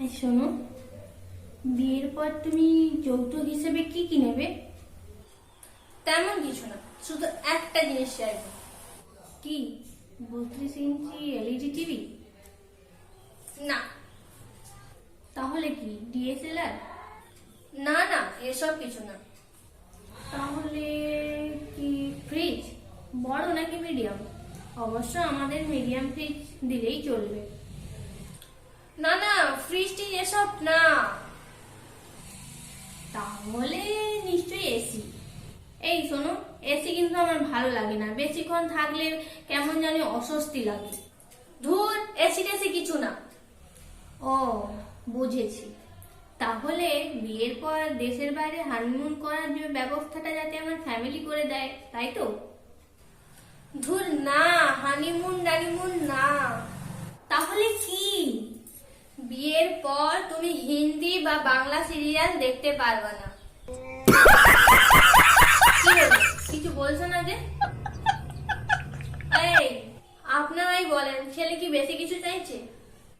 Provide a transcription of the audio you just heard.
এই শোনো বিয়ের পর তুমি যৌতুক হিসেবে কি কি নেবে? তেমন কিছু না শুধু একটা জিনিস চাইব কি? বত্রিশ ইঞ্চি এলইডি টিভি না। তাহলে কি ডিএসএলআর না না এসব কিছু না। তাহলে কি ফ্রিজ বড় নাকি মিডিয়াম অবশ্য আমাদের মিডিয়াম ফ্রিজ দিলেই চলবে। না না ফ্রিজটি এসব না। তাহলে নিশ্চয়ই এসি এই শোনো এসি কিন্তু আমার ভালো লাগে না। বেশিক্ষণ থাকলে কেমন জানি অস্বস্তি লাগে। ধুর এসি টেসি কিছু না। ও, বুঝেছি। তাহলে বিয়ের পর দেশের বাইরে হানিমুন করার যে ব্যবস্থাটা যাতে আমার ফ্যামিলি করে দেয়, তাই তো? ধুর, না হানিমুন ডানিমুন না তাহলে কি বিয়ের পর তুমি হিন্দি বা বাংলা সিরিয়াল দেখতে পারবে না। কিছু বলছো না যে? আপনারাই বলেন, ছেলে কি বেশি কিছু চাইছে?